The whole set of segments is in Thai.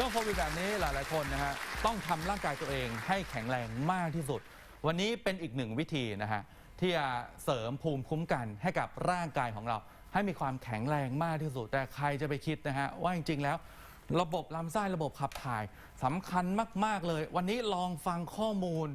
ช่วงโควิดแบบนี้หลาย ๆ คนนะฮะต้องทำร่างกายตัวเองให้แข็งแรงมากที่สุด วันนี้เป็นอีกหนึ่งวิธีนะฮะที่จะเสริมภูมิคุ้มกันให้กับร่างกายของเรา ให้มีความแข็งแรงมากที่สุด แต่ใครจะไปคิดนะฮะว่าจริง ๆ แล้ว ระบบลำไส้ระบบขับถ่ายสำคัญมาก ๆ เลย วันนี้ลองฟังข้อมูล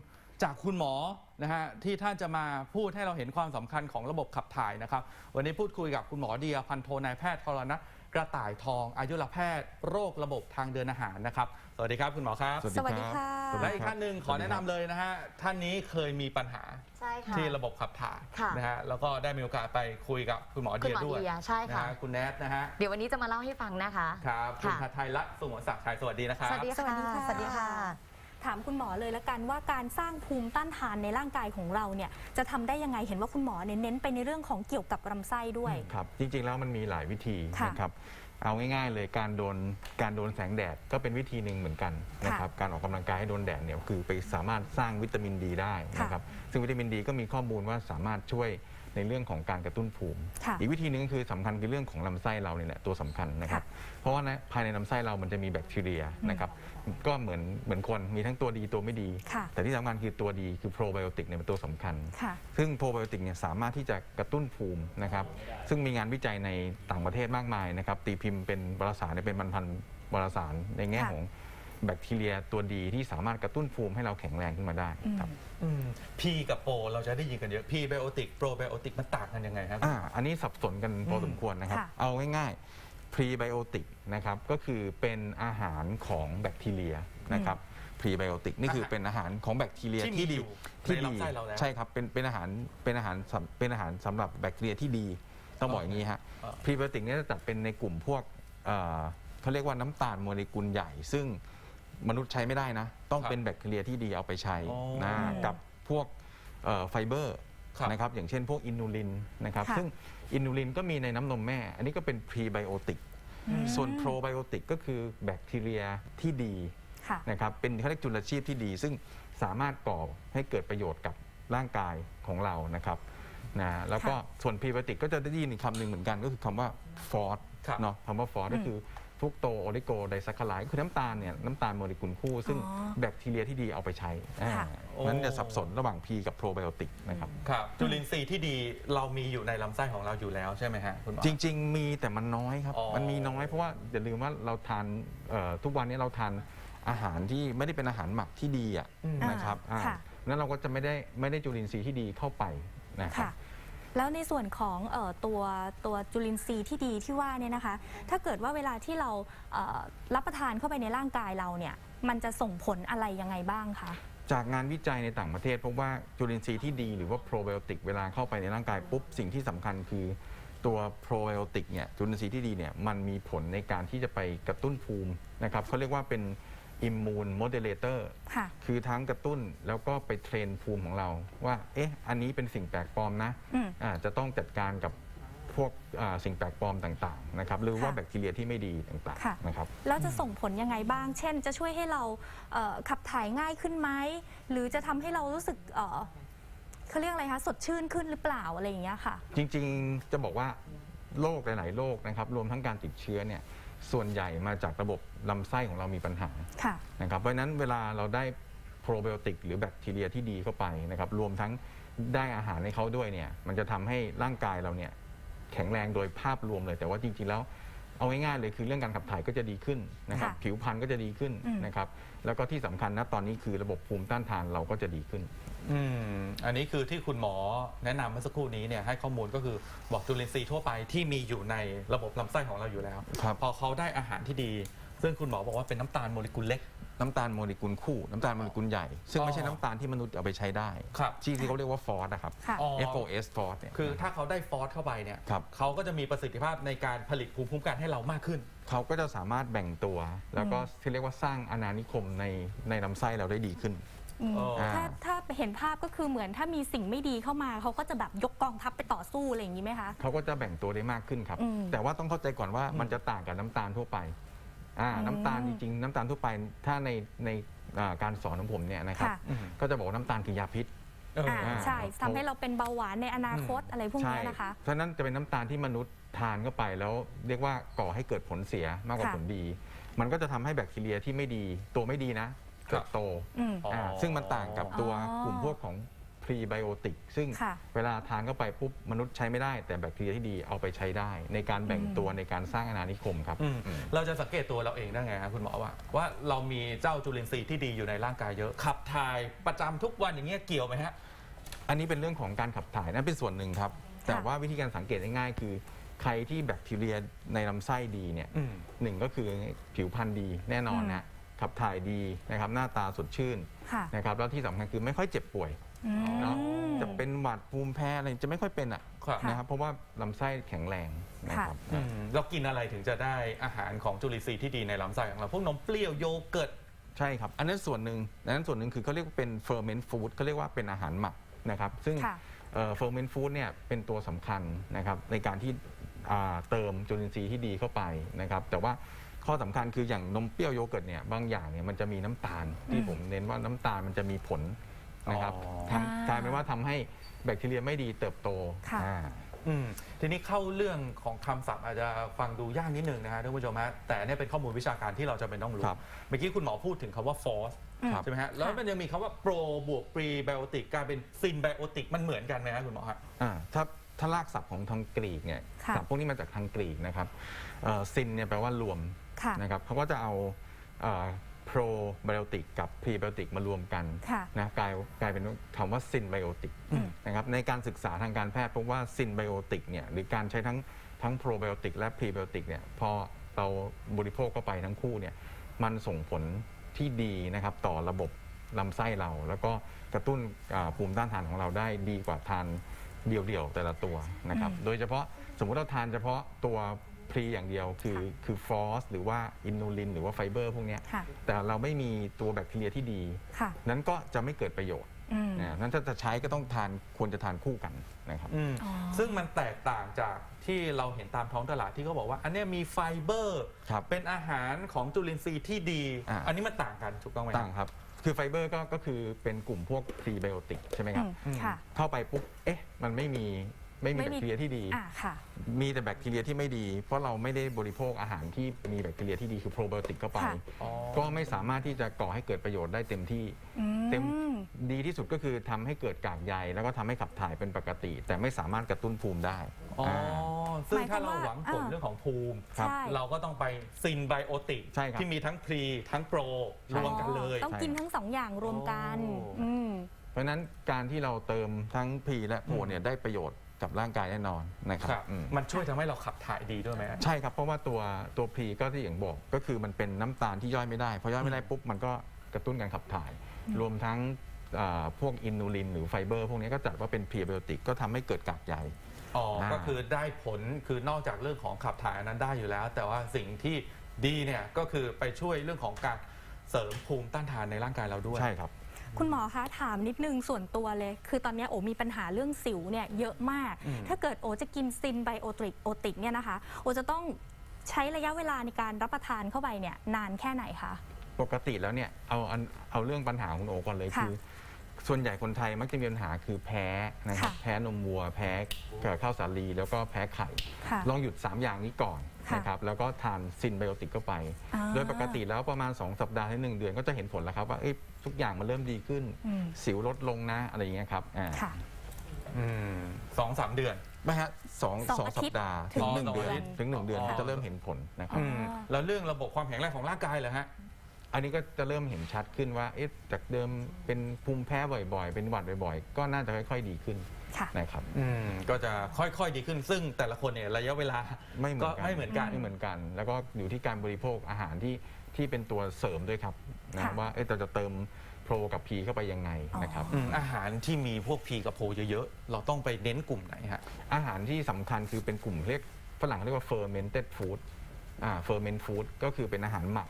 จากคุณหมอนะฮะที่ท่านจะมาพูดให้เราเห็นความสำคัญของระบบขับถ่ายนะครับ วันนี้พูดคุยกับคุณหมอเดียพันโทนายแพทย์ทรณะ กระต่ายทองอายุรแพทย์ โรคระบบทางเดินอาหารนะครับ สวัสดีครับคุณหมอครับสวัสดีค่ะและอีกท่านหนึ่งขอแนะนำเลยนะฮะท่านนี้เคยมีปัญหาใช่ค่ะที่ระบบขับถ่ายค่ะนะฮะแล้วก็ได้มีโอกาสไปคุยกับคุณหมอเดียคุณหมอด้วยเดียใช่ค่ะนฮคุณแนทนะฮะเดี๋ยววันนี้จะมาเล่าให้ฟังนะคะครับคุณค่ะทัทไทยรัตน์สุวรรณศักดิ์ชัยสวัสดีนะครับสวัสดีสวัสดีค่ะสวัสดีค่ะ ถามคุณหมอเลยละกันว่าการสร้างภูมิต้านทานในร่างกายของเราเนี่ยจะทำได้ยังไงเห็นว่าคุณหมอเน้นไปในเรื่องของเกี่ยวกับลำไส้ด้วยครับจริงๆแล้วมันมีหลายวิธีค่ะนะครับเอาง่ายๆเลยการโดนการโดนแสงแดดก็เป็นวิธีหนึ่งเหมือนกันนะครับการออกกำลังกายให้โดนแดดเนี่ยคือไปสามารถสร้างวิตามินดีได้นะครับซึ่งวิตามินดีก็มีข้อมูลว่าสามารถช่วย ในเรื่องของการกระตุ้นภูมิ ค่ะอีกวิธีหนึงก็คือสำคัญคือเรื่องของลำไส้เราเนี่ยแหละตัวสำคัญนะครับ เพราะว่าในภายในลำไส้เรามันจะมีแบคทีเรียนะครับก็เหมือนเหมือนคนมีทั้งตัวดีตัวไม่ดี ค่ะแต่ที่สำคัญคือตัวดีคือโปรไบโอติกเนี่ยเป็นตัวสำคัญ ค่ะ ซึ่งโปรไบโอติกเนี่ยสามารถที่จะกระตุ้นภูมินะครับซึ่งมีงานวิจัยในต่างประเทศมากมายนะครับตีพิมพ์เป็นวารสารเนี่ยเป็นพันๆวารสารในแง่ค่ะ ของ แบคทีเรียตัวดีที่สามารถกระตุ้นภูมิให้เราแข็งแรงขึ้นมาได้ครับ อืม P กับโปรเราจะได้ยินกันเยอะ P ไบโอติกโปรไบโอติกมันต่างกันยังไงครับ อ่าอันนี้สับสนกันพอสมควรนะครับค่ะเอาง่ายๆพรีไบโอติกนะครับก็คือเป็นอาหารของแบคทีเรียนะครับพรีไบโอติกนี่คือเป็นอาหารของแบคทีเรียที่มีที่ดีอยู่ที่ในดีลำไส้เราแล้ว ใช่ครับเป็นเป็นอาหารเป็นอาหารสำเป็นอาหารสำหรับแบคทีเรียที่ดีต้องบอกอย่างนี้ฮะอ่าพรีไบโอติกเนี่ยจะจัดเป็นในกลุ่มพวกเอ่อเขาเรียกว่าน้ำตาลโมเลกุลใหญ่ ซึ่ง มนุษย์ใช้ไม่ได้นะ ต้องครับเป็นแบคทีเรียที่ดีเอาไปใช้อ๋อนะกับพวกเอ่อไฟเบอร์ครับนะครับอย่างเช่นพวกอินูลินนะครับค่ะ ซึ่งอินูลินก็มีในน้ำนมแม่ อันนี้ก็เป็นพรีไบโอติกส่วนโปรไบโอติกก็คือแบคทีเรียที่ดีค่ะ นะครับเป็นเขาเรียกจุลชีพที่ดี ซึ่งสามารถก่อให้เกิดประโยชน์กับร่างกายของเรานะครับนะแล้วก็ค่ะส่วนพรีไบโอติกก็จะได้ยินอีกคำหนึ่งเหมือนกันก็คือคำว่าฟอสครับ เนาะคำว่าฟอสก็คือ ฟรุกโตโอลิโกไดซัคคาไลด์คือน้ำตาลเนี่ยน้ำตาลโมเลกุลคู่ ซึ่งอ๋อแบคทีเรียที่ดีเอาไปใช้อ่าค่ะ นั้นจะสับสนระหว่างพีกับโปรไบโอติกนะครับ ครับจุลินทรีย์ที่ดีเรามีอยู่ในลำไส้ของเราอยู่แล้วใช่ไหมฮะคุณหมอ จริง ๆ มีแต่มันน้อยครับ อ๋อมันมีน้อยเพราะว่าอย่าลืมว่าเราทานเอ่อทุกวันนี้เราทานอาหารที่ไม่ได้เป็นอาหารหมักที่ดีอะอืม นะครับอ่าอ่าค่ะนั้นเราก็จะไม่ได้ไม่ได้จุลินทรีย์ที่ดีเข้าไปนะครับ ค่ะ แล้วในส่วนของเออตัวตัวจุลินทรีย์ที่ดีที่ว่าเนี่ยนะคะ ถ้าเกิดว่าเวลาที่เราเอ่อรับประทานเข้าไปในร่างกายเราเนี่ยมันจะส่งผลอะไรยังไงบ้างคะ จากงานวิจัยในต่างประเทศพบว่าจุลินทรีย์ที่ดีหรือว่าโปรไบโอติกเวลาเข้าไปในร่างกายปุ๊บ สิ่งที่สำคัญคือตัวโปรไบโอติกเนี่ยจุลินทรีย์ที่ดีเนี่ยมันมีผลในการที่จะไปกระตุ้นภูมินะครับเขาเรียกว่าเป็น อิมมูนโมเดเลเตอร์ค่ะ คือทั้งกระตุ้นแล้วก็ไปเทรนภูมิของเรา ว่า เอ๊ะ อันนี้เป็นสิ่งแปลกปลอมนะอืม อ่าจะต้องจัดการกับพวกอ่าสิ่งแปลกปลอมต่างๆนะครับหรือว่าค่ะแบคทีเรียที่ไม่ดีต่างค่ะ ๆนะครับ แล้วจะส่งผลยังไงบ้าง เช่น จะช่วยให้เราเอ่อขับถ่ายง่ายขึ้นไหม หรือจะทำให้เรารู้สึกเอ่อเขาเรียกอะไรคะ สดชื่นขึ้นหรือเปล่าอะไรอย่างเงี้ยค่ะ จริงๆ จะบอกว่าโรคหลาย ๆ โรคนะครับ รวมทั้งการติดเชื้อเนี่ย ส่วนใหญ่มาจากระบบลำไส้ของเรามีปัญหาค่ะ นะครับเพราะฉะนั้นเวลาเราได้โปรไบโอติกหรือแบคทีเรียที่ดีเข้าไปนะครับรวมทั้งได้อาหารให้เขาด้วยเนี่ยมันจะทำให้ร่างกายเราเนี่ยแข็งแรงโดยภาพรวมเลย แต่ว่าจริงๆแล้วเอาง่ายๆเลยคือเรื่องการขับถ่ายก็จะดีขึ้นนะครับค่ะผิวพรรณก็จะดีขึ้นอืม นะครับแล้วก็ที่สำคัญนะตอนนี้คือระบบภูมิต้านทานเราก็จะดีขึ้น อืมอันนี้คือที่คุณหมอแนะนำเมื่อสักครู่นี้เนี่ยให้ข้อมูลก็คือบอกจุลินทรีย์ทั่วไปที่มีอยู่ในระบบลำไส้ของเราอยู่แล้ว ครับ พอเขาได้อาหารที่ดี ซึ่งคุณหมอบอกว่าเป็นน้ำตาลโมเลกุลเล็ก น้ำตาลโมเลกุลคู่ น้ำตาลโมเลกุลใหญ่ ซึ่งอ๋อไม่ใช่น้ำตาลที่มนุษย์เอาไปใช้ได้ครับ ที่ที่เขาเรียกว่าฟอสนะครับ ค่ะ อ๋อ FOS ฟอสเนี่ย คือถ้าเขาได้ฟอสเข้าไปเนี่ยครับ เขาก็จะมีประสิทธิภาพในการผลิตภูมิคุ้มกันให้เรามากขึ้น เขาก็จะสามารถแบ่งตัว แล้วก็ที่เรียกว่าสร้างอาณานิคมในในลำไส้เราได้ดีขึ้น อืมอ๋อ ถ้าถ้าเห็นภาพก็คือเหมือนถ้ามีสิ่งไม่ดีเข้ามาเขาก็จะแบบยกกองทัพไปต่อสู้อะไรอย่างนี้ไหมคะ เขาก็จะแบ่งตัวได้มากขึ้นครับ อืมแต่ว่าต้องเข้าใจก่อนว่ามันจะต่างกับน้ำตาลทั่วไปอ่าอืมน้ำตาลจริงๆ น้ำตาลทั่วไป ถ้าในในอ่าการสอนของผมเนี่ยนะครับ ค่ะ อืมก็จะบอกว่าน้ำตาลคือยาพิษ เออออ่า ใช่ทำให้เราเป็นเบาหวานในอนาคตอะไรพวกใช่นี้นะคะ เพราะฉะนั้นจะเป็นน้ำตาลที่มนุษย์ทานเข้าไปแล้วเรียกว่าก่อให้เกิดผลเสียมากกว่าค่ะผลดี มันก็จะทำให้แบคทีเรียที่ไม่ดี ตัวไม่ดีนะ เติบโตอืมอ๋ออ่าซึ่งมันต่างกับตัวอ๋อกลุ่มพวกของพรีไบโอติกซึ่งค่ะ เวลาทานเข้าไปปุ๊บมนุษย์ใช้ไม่ได้ แต่แบคทีเรียที่ดีเอาไปใช้ได้ ในการแบ่งอืมตัวในการสร้างอาณานิคมครับอืมอืม เราจะสังเกตตัวเราเองได้ไงครับคุณหมอว่า ว่าเรามีเจ้าจุลินทรีย์ที่ดีอยู่ในร่างกายเยอะ ขับถ่ายประจำทุกวันอย่างเงี้ยเกี่ยวไหมฮะ อันนี้เป็นเรื่องของการขับถ่ายนั่นเป็นส่วนหนึ่งครับ แต่ว่าวิธีการสังเกตง่ายๆ คือใครที่แบคทีเรียในลำไส้ดีเนี่ยอืม หนึ่งก็คือผิวพรรณดีแน่นอนอืมนะ ขับถ่ายดีนะครับหน้าตาสดชื่นค่ะนะครับแล้วที่สำคัญคือไม่ค่อยเจ็บป่วยอืม เนาะจะเป็นหวัดภูมิแพ้อะไรจะไม่ค่อยเป็นอะครับนะครับเพราะว่าลำไส้แข็งแรงนะครับ อืมเรากินอะไรถึงจะได้อาหารของจุลินทรีย์ที่ดีในลำไส้ของเราพวกนมเปรี้ยวโยเกิร์ต ใช่ครับ อันนั้นส่วนหนึ่งอันนั้นส่วนหนึ่งคือเขาเรียกว่าเป็น ferment food เขาเรียกว่าเป็นอาหารหมักนะครับ ซึ่งค่ะเอ่อ ferment food เนี่ยเป็นตัวสำคัญนะครับในการที่อ่าเติมจุลินทรีย์ที่ดีเข้าไปนะครับ แต่ว่า ข้อสำคัญคืออย่างนมเปรี้ยวโยเกิร์ตเนี่ยบางอย่างเนี่ยมันจะมีน้ำตาลที่อืมผมเน้นว่าน้ำตาลมันจะมีผลนะครับอ๋อ ทำกลายเป็นว่าทำให้แบคทีเรียไม่ดีเติบโตค่ะ อ่า อืมทีนี้เข้าเรื่องของคำศัพท์อาจจะฟังดูยากนิดนึงนะฮะท่านผู้ชมฮะแต่เนี่ยเป็นข้อมูลวิชาการที่เราจะเป็นต้องรู้ครับ เมื่อกี้คุณหมอพูดถึงคำว่า force อืม ใช่ไหมฮะแล้วมันยังมีคำว่า pro บวก pre biotic กลายเป็น syn biotic มันเหมือนกันไหมฮะคุณหมอฮะ อ่าถ้าถ้ารากศัพท์ของทางกรีกเนี่ยค่ะ ศัพท์พวกนี้มาจากทางกรีกนะครับซินเนี่ยแปลว่ารวม ค่ะนะครับเขาก็จะเอาโปรไบโอติกกับพรีไบโอติกมารวมกันค่ะนะกลายกลายเป็นคำว่าซินไบโอติกอืมนะครับในการศึกษาทางการแพทย์พบว่าซินไบโอติกเนี่ยหรือการใช้ทั้งทั้งโปรไบโอติกและพรีไบโอติกเนี่ยพอเราบริโภคเข้าไปทั้งคู่เนี่ยมันส่งผลที่ดีนะครับต่อระบบลำไส้เรา แล้วก็กระตุ้นอ่าภูมิต้านทานของเราได้ดีกว่าทานเดี่ยวๆแต่ละตัวนะครับอืมโดยเฉพาะสมมุติเราทานเฉพาะตัว พรีอย่างเดียวคือคือฟอสหรือว่าอินูลิน หรือว่าไฟเบอร์พวกเนี้ยค่ะ แต่เราไม่มีตัวแบคทีเรียที่ดี ค่ะนั้นก็จะไม่เกิดประโยชน์อืม นะนั้นถ้าจะใช้ก็ต้องทานควรจะทานคู่กันนะครับ อืมอ๋อ ซึ่งมันแตกต่างจากที่เราเห็นตามท้องตลาดที่เขาบอกว่า อันเนี้ยมีไฟเบอร์ ครับเป็นอาหารของจุลินทรีย์ที่ดี อ่า อันนี้มันต่างกันถูกต้องไหมต่างครับ คือไฟเบอร์ก็ก็คือเป็นกลุ่มพวกพรีไบโอติกใช่ไหมครับอืมค่ะ เข้าไปปุ๊บ เอ๊ะ มันไม่มี ไม่มีไม่แบมี คทีเรียที่ดี อ่าค่ะ มีแต่แบคทีเรียที่ไม่ดี เพราะเราไม่ได้บริโภคอาหารที่มีแบคทีเรียที่ดีคือโปรไบโอติกเข้าไป ค่ะ อ๋อ ก็ไม่สามารถที่จะก่อให้เกิดประโยชน์ได้เต็มที่ อืเต็ม ม ดีที่สุดก็คือทำให้เกิดกากใยแล้วก็ทำให้ขับถ่ายเป็นปกติ แต่ไม่สามารถกระตุ้นภูมิได้อ๋อา ซึ่งหมายคถ้าวามเราว่าหวังผลอ่าเรื่องของภูมิ ครับ ใช่เราก็ต้องไปซินไบโอติกใช่ครับ ที่มีทั้งพรีทั้งโปรรวมกันเลย ต้องกินทั้งสองอย่างรวมกัน โอ้ อืม เพราะฉะนั้นการที่เราเติมทั้งพรีและโปรเนี่ยได้ประโยชน์ กับร่างกายแน่นอนนะครับครับอืม มันช่วยทำให้เราขับถ่ายดีด้วยไหมฮะ ใช่ครับ เพราะว่าตัวตัวพรีก็ที่อย่างบอกก็คือมันเป็นน้ำตาลที่ย่อยไม่ได้พอย่อยไม่ได้ปุ๊บมันก็กระตุ้นการขับถ่าย รวมทั้งอ่าพวกอินูลินหรือไฟเบอร์พวกนี้ก็จัดว่าเป็นพรีไบโอติกก็ทำให้เกิดกากใย อ๋อ อ่า ก็คือได้ผลคือนอกจากเรื่องของขับถ่ายอันนั้นได้อยู่แล้ว แต่ว่าสิ่งที่ดีเนี่ยก็คือไปช่วยเรื่องของการเสริมภูมิต้านทานในร่างกายเราด้วย ใช่ครับ คุณหมอคะถามนิดนึงส่วนตัวเลย คือตอนนี้โอมีปัญหาเรื่องสิวเนี่ยเยอะมากอืมถ้าเกิดโอจะกินซินไบโอติกโอติกเนี่ยนะคะ โอจะต้องใช้ระยะเวลาในการรับประทานเข้าไปเนี่ยนานแค่ไหนคะ ปกติแล้วเนี่ยเอาอันเอาเรื่องปัญหาของคุณโอก่อนเลยค่ะ คือ ส่วนใหญ่คนไทยมักจะมีปัญหาคือแพ้นะครับค่ะแพ้นมวัว แพ้ข้าวสาลี แล้วก็แพ้ไข่ ค่ะลองหยุด 3 อย่างนี้ก่อนค่ะนะครับแล้วก็ทานซินไบโอติกเข้าไป อ่าโดยปกติแล้วประมาณ 2 สัปดาห์ถึงหนึ่งเดือนก็จะเห็นผลแล้วครับว่าเอ้ยทุกอย่างมันเริ่มดีขึ้น อืม สิวลดลงนะอะไรอย่างเงี้ยครับอ่าค่ะ อืมสองสามเดือน ไม่ฮะสองสองสองอาสัทิปตย์ดาห์ถึถึงงหนึ่งสองเดือนอาทิตย์ ถึงหนึ่งเดือนอ๋อ ก็จะเริ่มเห็นผลนะครับ อืมแล้วเรื่องระบบความแข็งแรงของร่างกายเหรอฮะ อันนี้ก็จะเริ่มเห็นชัดขึ้นว่าเอ๊ะจากเดิมเป็นภูมิแพ้บ่อยๆ เป็นหวัดบ่อยๆ ก็น่าจะค่อย ๆ ดีขึ้นค่ะ นะครับ อืมก็จะค่อยๆดีขึ้น ซึ่งแต่ละคนเนี่ยระยะเวลาไม่เหมือนกันก็ไม่เหมือนกัน ไม่เหมือนกัน แล้วก็อยู่ที่การบริโภคอาหารที่ที่เป็นตัวเสริมด้วยครับนะค่ะ ว่าเอ๊ะเราจะเติมโปรกับพีเข้าไปยังไงนะครับ อืมอาหารที่มีพวกพีกับโพเยอะๆ เราต้องไปเน้นกลุ่มไหนฮะ อาหารที่สำคัญคือเป็นกลุ่มเรียกฝรั่งเรียกว่า fermented food อ่า ferment food ก็คือเป็นอาหารหมัก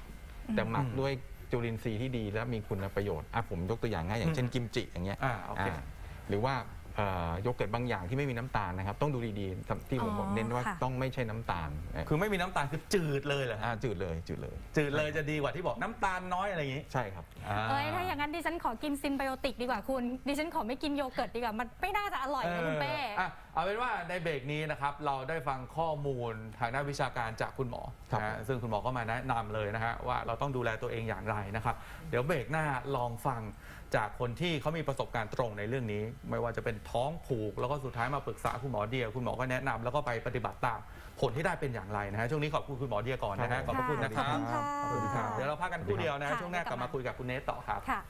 แต่หมักอืมด้วยจุลินทรีย์ที่ดีและมีคุณประโยชน์อะผมยกตัวอย่างง่ายอย่างเช่นกิมจิอย่างเงี้ยอ่าโอเค อ่าหรือว่า เอ่อโยเกิร์ตบางอย่างที่ไม่มีน้ำตาลนะครับ ต้องดูดีๆที่ผมบอกอ๋อเน้นว่าค่ะ ต้องไม่ใช่น้ำตาลนะคือไม่มีน้ำตาลคือจืดเลยเหรอฮะอ่าจืดเลยจืดเลย จืดเลยจะดีกว่าที่บอกน้ำตาลน้อยอะไรอย่างงี้ใช่ครับเอ้ยถ้าอย่างนั้นดิฉันขอกินซินไบโอติกดีกว่าคุณ ดิฉันขอไม่กินโยเกิร์ตดีกว่า มันไม่น่าจะอร่อยนะคุณเป้เอออะเอาเป็นว่าในเบรกนี้นะครับเราได้ฟังข้อมูลทางด้านวิชาการจากคุณหมอครับ นะฮะซึ่งคุณหมอก็มาแนะนำเลยนะฮะว่าเราต้องดูแลตัวเองอย่างไรนะครับ เดี๋ยวเบรกหน้าลองฟัง จากคนที่เขามีประสบการณ์ตรงในเรื่องนี้ ไม่ว่าจะเป็นท้องผูก แล้วก็สุดท้ายมาปรึกษาคุณหมอเดีย คุณหมอก็แนะนำแล้วก็ไปปฏิบัติตาม ผลที่ได้เป็นอย่างไรนะฮะช่วงนี้ขอบคุณคุณหมอเดียก่อนนะฮะขอบพระคุณนะครับขอบคุณค่ะขอบคุณครับเดี๋ยวเราพักกันครู่เดียวนะฮะค่ะช่วงหน้ากลับมาคุยกับคุณเนสต่อครับ ค่ะ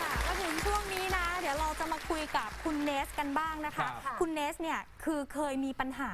ค่ะก็ถึงช่วงนี้นะ เดี๋ยวเราจะมาคุยกับคุณเนสกันบ้างนะคะ ครับคุณเนสเนี่ยคือเคยมีปัญหา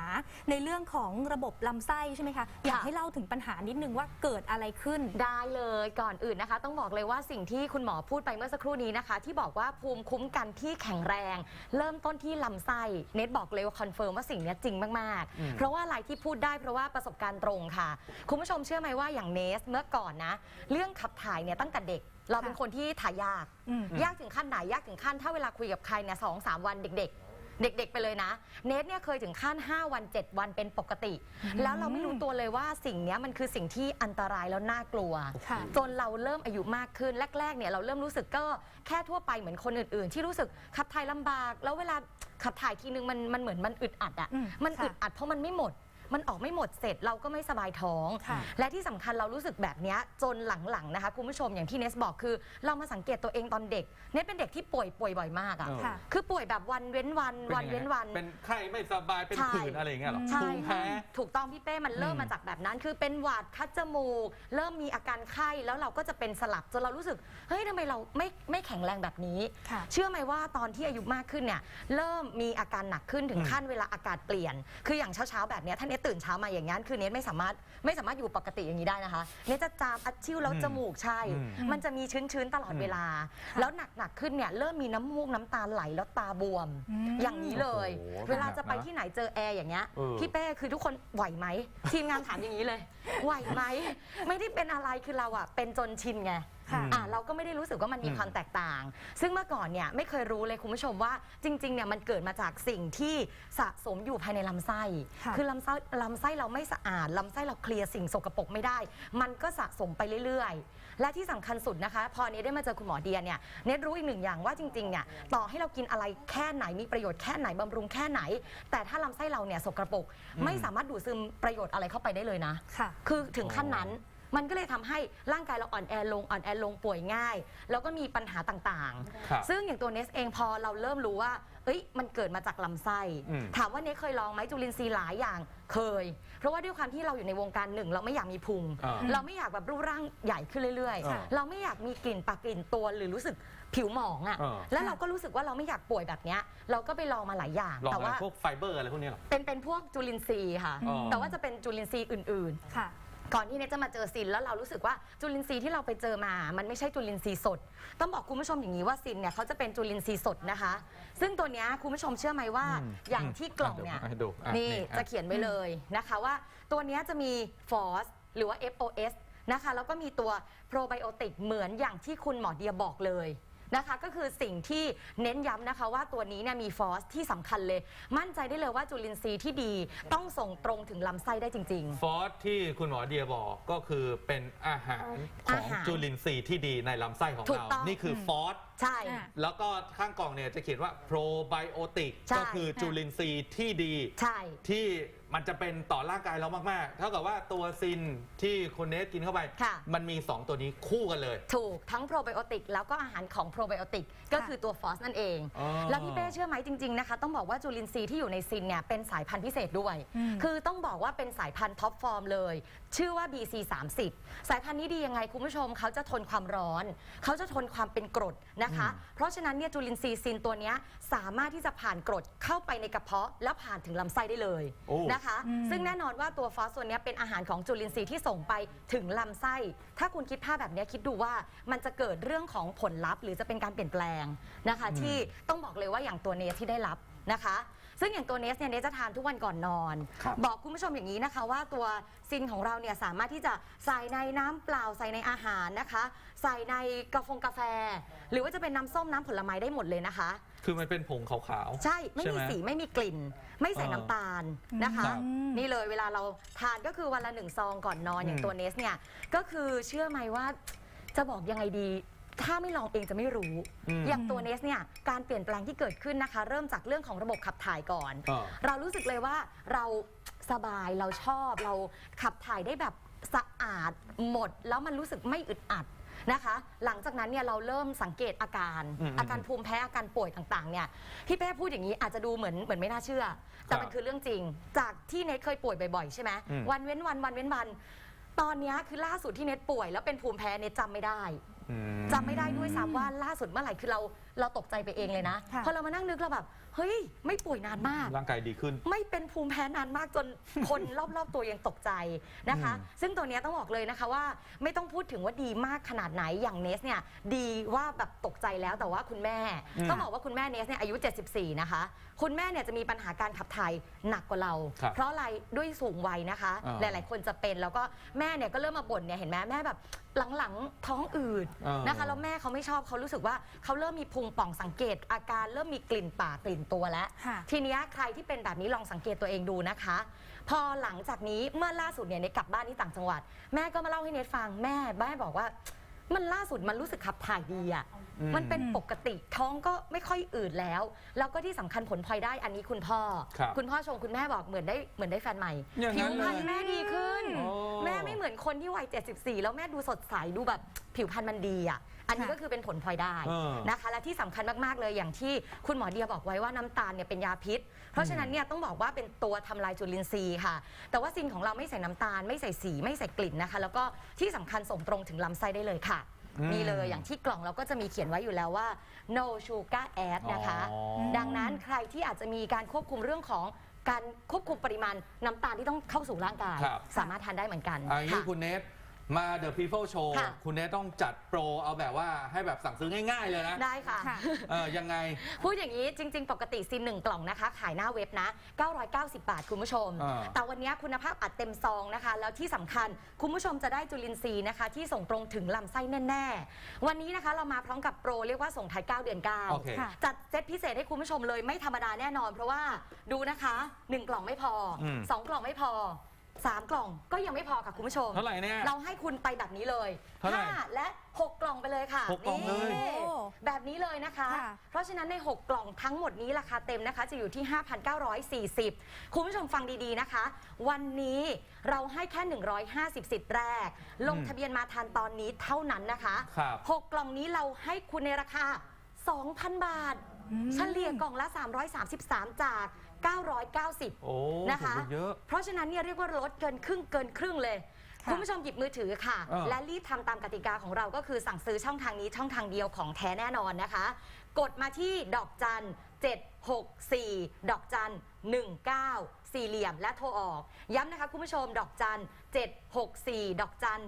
ในเรื่องของระบบลำไส้ใช่ไหมคะอยากให้เล่าถึงปัญหานิดนึงว่าเกิดอะไรขึ้น ได้เลยก่อนอื่นนะคะ ต้องบอกเลยว่าสิ่งที่คุณหมอพูดไปเมื่อสักครู่นี้นะคะ ที่บอกว่าภูมิคุ้มกันที่แข็งแรง เริ่มต้นที่ลำไส้เนทบอกเลยว่าคอนเฟิร์มว่าสิ่งเนี้ยจริงมากอืมๆเพราะว่าอะไรที่พูดได้เพราะว่าประสบการณ์ตรงค่ะ คุณผู้ชมเชื่อไหมว่าอย่างเนสเมื่อก่อนนะ เรื่องขับถ่ายเนี่ยตั้งแต่เด็กเราเป็นคนที่ถ่ายยากอืมยากถึงขั้นไหนยากถึงขั้นถ้าเวลาคุยกับใครเนี่ยสองสามวันเด็กๆ เด็กๆไปเลยนะ เนทเนี่ยเคยถึงขั้น 5 วัน 7 วันเป็นปกติ แล้วเราไม่รู้ตัวเลยว่าสิ่งเนี้ยมันคือสิ่งที่อันตรายแล้วน่ากลัว ค่ะ จนเราเริ่มอายุมากขึ้นแรกๆเนี่ยเราเริ่มรู้สึกก็แค่ทั่วไปเหมือนคนอื่น ๆ ที่รู้สึกขับถ่ายลำบาก แล้วเวลาขับถ่ายทีนึงมันมันเหมือนมันอึดอัดอะอืมมันค่ะ อึดอัดเพราะมันไม่หมด มันออกไม่หมดเสร็จเราก็ไม่สบายท้อง ค่ะ และที่สำคัญเรารู้สึกแบบเนี้ยจนหลังๆนะคะคุณผู้ชมอย่างที่เนสบอกคือ เรามาสังเกตตัวเองตอนเด็ก เนสเป็นเด็กที่ป่วยป่วยบ่อยมากอะเออ ค่ะ คือป่วยแบบวันเว้นวันวันป็เว้ยันงไงวัน เป็นไข้ไม่สบาย เป็นใช่ ผื่นอะไรอย่างเงี้ยเหรอใช่ภูมิแพ้ ถูกต้องพี่เป้มันเริ่มอืมมาจากแบบนั้น คือเป็นหวัดคัดจมูก เริ่มมีอาการไข้แล้วเราก็จะเป็นสลับจนเรารู้สึกเฮ้ยทำไมเราไม่ไม่แข็งแรงแบบนี้ ค่ะ เชื่อไหมว่าตอนที่อายุมากขึ้นเนี่ยเริ่มมีอาการหนักขึ้นถึงอืมขั้นเวลาอากาศเปลี่ยน คืออย่างเช้าๆแบบเนี้ยถ้าเนทตื่นเช้ามาอย่างนั้นคือเนทไม่สามารถไม่สามารถอยู่ปกติอย่างนี้ได้นะคะ เนทจะจามอัดชิวแล้วอืมจมูกใช่อืมมันจะมีชื้นๆตลอดอืมเวลา แล้วหนักๆขึ้นเนี่ยเริ่มมีน้ำมูกน้ำตาไหลแล้วตาบวมอืมอย่างนี้เลยโอ้โหเวลาจะไปหนักนะที่ไหนเจอแอร์อย่างเงี้ยเออพี่เป้คือทุกคนไหวไหมทีมงานถามอย่างนี้เลย ไหวไหมไม่ได้เป็นอะไรคือเราอะเป็นจนชินไง ค่ะ อะเราก็ไม่ได้รู้สึกว่ามันมีอืมความแตกต่าง ซึ่งเมื่อก่อนเนี่ยไม่เคยรู้เลยคุณผู้ชมว่าจริงๆเนี่ยมันเกิดมาจากสิ่งที่สะสมอยู่ภายในลำไส้ ค่ะคือลำไส้ลำไส้เราไม่สะอาดลำไส้เราเคลียร์สิ่งสกปรกไม่ได้ มันก็สะสมไปเรื่อยๆ และที่สำคัญสุดนะคะ พอเนทได้มาเจอคุณหมอเดียเนี่ยเนทรู้อีกหนึ่งอย่างว่าจริงๆเนี่ยต่อให้เรากินอะไรแค่ไหนมีประโยชน์แค่ไหนบำรุงแค่ไหน แต่ถ้าลำไส้เราเนี่ยสกปรกไม่สามารถดูดซึมประโยชน์อะไรเข้าไปได้เลยนะ ค่ะ คือถึงขั้นนั้น มันก็เลยทำให้ร่างกายเราอ่อนแอลงอ่อนแอลงป่วยง่าย แล้วก็มีปัญหาต่างครับๆ ซึ่งอย่างตัวเนสเองพอเราเริ่มรู้ว่า เอ้ย มันเกิดมาจากลำไส้ อืม ถามว่าเนสเคยลองไหมจุลินทรีย์หลายอย่างเคย เพราะว่าด้วยความที่เราอยู่ในวงการหนึ่ง เราไม่อยากมีพุง อ่า เราไม่อยากแบบรูปร่างใหญ่ขึ้นเรื่อย อ่าๆ เราไม่อยากมีกลิ่นปากกลิ่นตัวหรือรู้สึกผิวหมองอะอ่า แล้วเราก็รู้สึกว่าเราไม่อยากป่วยแบบเนี้ย เราก็ไปลองมาหลายอย่าง ลองแต่อะไรว่าพวกไฟเบอร์อะไรพวกนี้เหรอ เป็นเป็นพวกจุลินทรีย์ค่ะ อ๋อ แต่ว่าจะเป็นจุลินทรีย์อื่น ๆ ค่ะ ก่อนที่เนทจะมาเจอซินแล้วเรารู้สึกว่าจุลินทรีย์ที่เราไปเจอมา มันไม่ใช่จุลินทรีย์สด ต้องบอกคุณผู้ชมอย่างนี้ว่าซินเนี่ยเขาจะเป็นจุลินทรีย์สดนะคะ ซึ่งตัวเนี้ยคุณผู้ชมเชื่อไหมว่าอืมอย่างที่กล่องเนี่ยอะให้ดูอะนี่อ่จะเขียนไว้เลยนะคะว่าตัวเนี้ยจะมีฟอสหรือว่า FOS นะคะแล้วก็มีตัวโปรไบโอติกเหมือนอย่างที่คุณหมอเดียบอกเลย นะคะ ก็คือสิ่งที่เน้นย้ำนะคะว่าตัวนี้เนี่ยมีฟอสที่สำคัญเลย มั่นใจได้เลยว่าจุลินทรีย์ที่ดีต้องส่งตรงถึงลำไส้ได้จริงๆฟอสที่คุณหมอเดียบอกก็คือเป็นอาหารขออางหารจุลินทรีย์ที่ดีในลำไส้ของถูกเรา ต้อง นี่คือฟอสใช่ อะ แล้วก็ข้างกล่องเนี่ยจะเขียนว่าโปรไบโอติกใช่ ก็คือจุลินทรีย์ที่ดี ใช่ ที่มันจะเป็นต่อร่างกายเรามากๆ เท่ากับว่าตัวซินที่คุณเนสกินเข้าไป ค่ะ มันมี 2 ตัวนี้คู่กันเลย ถูกทั้งโปรไบโอติกแล้วก็อาหารของโปรไบโอติกก็คือตัวฟอสนั่นเอง อ๋อแล้วพี่เป้เชื่อไหมจริง ๆ นะคะ ต้องบอกว่าจุลินทรีย์ที่อยู่ในซินเนี่ยเป็นสายพันธุ์พิเศษด้วย อืม คือต้องบอกว่าเป็นสายพันธุ์ท็อปฟอร์มเลย ชื่อว่า BC 30สายพันธุ์นี้ดียังไงคุณผู้ชมเขาจะทนความร้อน เขาจะทนความเป็นกรดนะคะ เพราะฉะนั้นเนี่ยจุลินทรีย์ซินตัวเนี้ยสามารถที่จะผ่านกรดเข้าไปในกระเพาะ แล้วผ่านถึงลำไส้ได้เลยโอ้ นะคะ อืม ซึ่งแน่นอนว่าตัวฟอสตัวเนี้ยเป็นอาหารของจุลินทรีย์ที่ส่งไปถึงลำไส้ ถ้าคุณคิดภาพแบบเนี้ยคิดดูว่ามันจะเกิดเรื่องของผลลัพธ์ หรือจะเป็นการเปลี่ยนแปลงนะคะ ที่ต้องบอกเลยว่าอย่างตัวเนสที่ได้รับนะคะ ซึ่งอย่างตัวเนสเนี่ยเนสจะทานทุกวันก่อนนอนบอกคุณผู้ชมอย่างนี้นะคะ ว่าตัวซินของเราเนี่ยสามารถที่จะใส่ในน้ำเปล่าใส่ในอาหารนะคะ ใส่ในกาแฟกาแฟ หรือว่าจะเป็นน้ำส้มน้ำผลไม้ได้หมดเลยนะคะ คือมันเป็นผงขาวๆ ใช่ไม่ใช่มีไหมสีไม่มีกลิ่น ไม่ใส่เออน้ำตาลนะคะ ครับ นี่เลยเวลาเราทานก็คือวันละหนึ่งซองก่อนนอนอย่างอืมตัวเนสเนี่ยก็คือเชื่อไหมว่าจะบอกยังไงดี ถ้าไม่ลองเองจะไม่รู้ อืมอย่างตัวเนสเนี่ยการเปลี่ยนแปลงที่เกิดขึ้นนะคะ เริ่มจากเรื่องของระบบขับถ่ายก่อนเออเรารู้สึกเลยว่าเราสบายเราชอบเราขับถ่ายได้แบบสะอาดหมด แล้วมันรู้สึกไม่อึดอัดนะคะ หลังจากนั้นเนี่ยเราเริ่มสังเกตอาการ อืมอาการภูมิแพ้อาการป่วยต่างๆเนี่ยพี่เป้พูดอย่างนี้อาจจะดูเหมือนเหมือนไม่น่าเชื่อ แต่มันคือเรื่องจริง จากที่เนทเคยป่วยบ่อยๆใช่ไหมอืม วันเว้นวันวันเว้นวัน ตอนเนี้ยคือล่าสุดที่เนทป่วยแล้วเป็นภูมิแพ้เนทจำไม่ได้ อืม จำไม่ได้ด้วยซ้ำว่าล่าสุดเมื่อไหร่คือเราเราตกใจไปเองเลยนะค่ะ พอเรามานั่งนึกเราแบบเฮ้ย ไม่ป่วยนานมาก ร่างกายดีขึ้น ไม่เป็นภูมิแพ้นานมากจน คนรอบๆตัวยังตกใจนะคะซึ่งตัวเนี้ยต้องบอกเลยนะคะว่า ไม่ต้องพูดถึงว่าดีมากขนาดไหนอย่างเนสเนี่ยดีว่าแบบตกใจแล้วแต่ว่าคุณแม่อืมต้องบอกว่าคุณแม่เนสเนี่ยอายุ 74 นะคะคุณแม่เนี่ยจะมีปัญหาการขับถ่ายหนักกว่าเรา ครับเพราะอะไรด้วยสูงวัยนะคะ อ่าหลาย ๆ คนจะเป็นแล้วก็แม่เนี่ยก็เริ่มมาบ่นเนี่ยเห็นไหมแม่แบบหลังๆท้องอืดอ่าน นะคะแล้วแม่เขาไม่ชอบเขารู้สึกว่าเขาเริ่มมีพุงป่องสังเกต อาการเริ่มมีกลิ่นปากกลิ่นตัวแล้ว ค่ะ ทีเนี้ยใครที่เป็นแบบนี้ลองสังเกตตัวเองดูนะคะ พอหลังจากนี้เมื่อล่าสุดเนี่ยเนทกลับบ้านที่ต่างจังหวัด แม่ก็มาเล่าให้เนทฟังแม่แม่บอกว่า มันล่าสุดมันรู้สึกขับถ่ายดีอะ่ะ อืม มันเป็นปกติท้องก็ไม่ค่อยอืดแล้ว แล้วก็ที่สำคัญผลพลอยได้อันนี้คุณพ่อ ครับณพ่อชมคุณแม่บอกเหมือนได้เหมือนได้แฟนใหม่อย่างผินั้วนเลยพรรณแม่ดีขึ้น โอ้ แม่ไม่เหมือนคนที่วัย 74 แล้วแม่ดูสดใสดูแบบผิวพรรณมันดีอะ อันนี้ค่ะก็คือเป็นผลพลอยได้เออนะคะ และที่สำคัญมากๆเลยอย่างที่คุณหมอเดียบอกไว้ว่าน้ำตาลเนี่ยเป็นยาพิษ เพราะฉะนั้นเนี่ยต้องบอกว่าเป็นตัวทำลายจุลินทรีย์ค่ะ แต่ว่าซินของเราไม่ใส่น้ำตาล ไม่ใส่สีไม่ใส่กลิ่นนะคะ แล้วก็ที่สำคัญส่งตรงถึงลำไส้ได้เลยค่ะอืมมีเลยอย่างที่กล่องเราก็จะมีเขียนไว้อยู่แล้วว่า no sugar add นะคะอ๋อดังนั้นใครที่อาจจะมีการควบคุมเรื่องของการควบคุมปริมาณน้ำตาลที่ต้องเข้าสู่ร่างกายครับสามารถทานได้เหมือนกันอันนี้ค่ะคุณเนท มา The People Show ค่ะ คุณเนทต้องจัดโปรเอาแบบว่าให้แบบสั่งซื้อง่ายๆเลยนะได้ค่ะ ค่ะ เออยังไง พูดอย่างนี้จริง ๆ ปกติซินหนึ่งกล่องนะคะ ขายหน้าเว็บนะ 990 บาทคุณผู้ชม อ่า แต่วันนี้คุณภาพอัดเต็มซองนะคะ แล้วที่สำคัญคุณผู้ชมจะได้จุลินทรีย์นะคะ ที่ส่งตรงถึงลำไส้แน่ ๆ วันนี้นะคะเรามาพร้อมกับโปรเรียกว่าส่งท้าย 9 เดือนโอเค ค่ะ9จัดเซตพิเศษให้คุณผู้ชมเลยไม่ธรรมดาแน่นอน เพราะว่าดูนะคะ 1 กล่องไม่พออมสองกล่องไม่พอ 3กล่องก็ยังไม่พอค่ะคุณผู้ชม เท่าไหร่เนี่ย เราให้คุณไปแบบนี้เลยเท่าไหร่ห้าและ6กล่องไปเลยค่ะหกกล่องเลย นี่โอ้แบบนี้เลยนะคะ ค่ะ เพราะฉะนั้นใน 6 กล่องทั้งหมดนี้ราคาเต็มนะคะ จะอยู่ที่ 5,940 คุณผู้ชมฟังดีๆนะคะ วันนี้เราให้แค่ 150 สิทธิ์แรก ลงอืมทะเบียนมาทันตอนนี้เท่านั้นนะคะ ครับ 6 กล่องนี้เราให้คุณในราคา 2,000 บาทอืมเฉลี่ยกล่องละ 333 จาก 990 โอ้นะคะถูกเยอะ เพราะฉะนั้นเนี่ยเรียกว่าลดเกินครึ่งเกินครึ่งเลย ค่ะ คุณผู้ชมหยิบมือถือค่ะ เออ และรีบทำตามกติกาของเราก็คือสั่งซื้อช่องทางนี้ช่องทางเดียวของแท้แน่นอนนะคะ กดมาที่ดอกจัน 764 ดอกจัน 19 สี่เหลี่ยมและโทรออก ย้ำนะคะคุณผู้ชมดอกจัน 764 ดอกจัน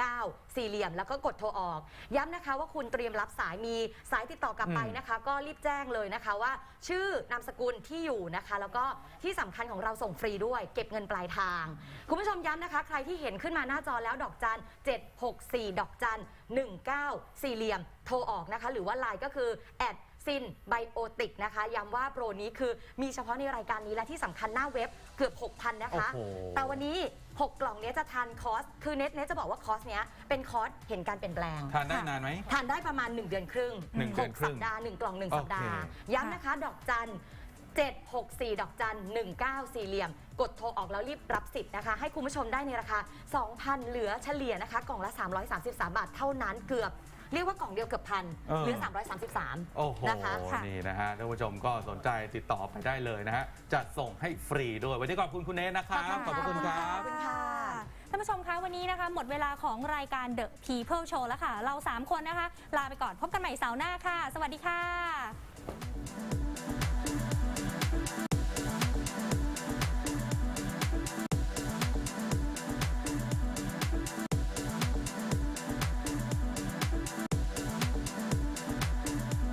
19 สี่เหลี่ยมแล้วก็กดโทรออก ย้ำนะคะว่าคุณเตรียมรับสายมีสายติดต่อกลับไปอืมนะคะ ก็รีบแจ้งเลยนะคะว่า ชื่อนามสกุลที่อยู่นะคะ แล้วก็ที่สำคัญของเราส่งฟรีด้วย เก็บเงินปลายทาง คุณผู้ชมย้ำนะคะ ใครที่เห็นขึ้นมาหน้าจอแล้วดอกจัน 764 ดอกจัน 19 สี่เหลี่ยม โทรออกนะคะ หรือว่าไลน์ก็คือแอด ซินไบโอติกนะคะย้ำว่าโปรนี้คือมีเฉพาะในรายการนี้และที่สำคัญหน้าเว็บเกือบ 6,000 นะคะ โอ้โห แต่วันนี้ 6 กล่องเนี้ยจะทานคอร์สคือเน็ตเน็ตจะบอกว่าคอร์สเนี้ยเป็นคอร์สเห็นการเปลี่ยนแปลง ทานได้นานไหม ทานได้ประมาณ 1 เดือนครึ่งหนึ่งเดือนครึ่สังปดาห์ 1 กล่อง 1 สัปดาห์ โอเคย้ำนะคะ ดอกจัน 764 ดอกจัน 19 สี่เหลี่ยม กดโทรออกแล้วรีบรับสิทธิ์นะคะ ให้คุณผู้ชมได้ในราคา 2,000 เหลือเฉลี่ยนะคะ กล่องละ 333 บาทเท่านั้นเกือบ เรียกว่ากล่องเดียวเกือบพันเออ เหลือ 333 โอ้โห นะคะค่ะ นี่นะฮะท่านผู้ชมก็สนใจติดต่อไปได้เลยนะฮะจัดส่งให้ฟรีด้วย วันนี้ขอบคุณคุณเนทนะครับ ขอบพระคุณครัขบอบคุณค่ะ ท่านผู้ชมคะวันนี้นะคะ หมดเวลาของรายการ The People Show แล้วค่ะ เรา 3 คนนะคะ ลาไปก่อนพบกันใหม่เสาร์หน้าค่ะ สวัสดีค่ะ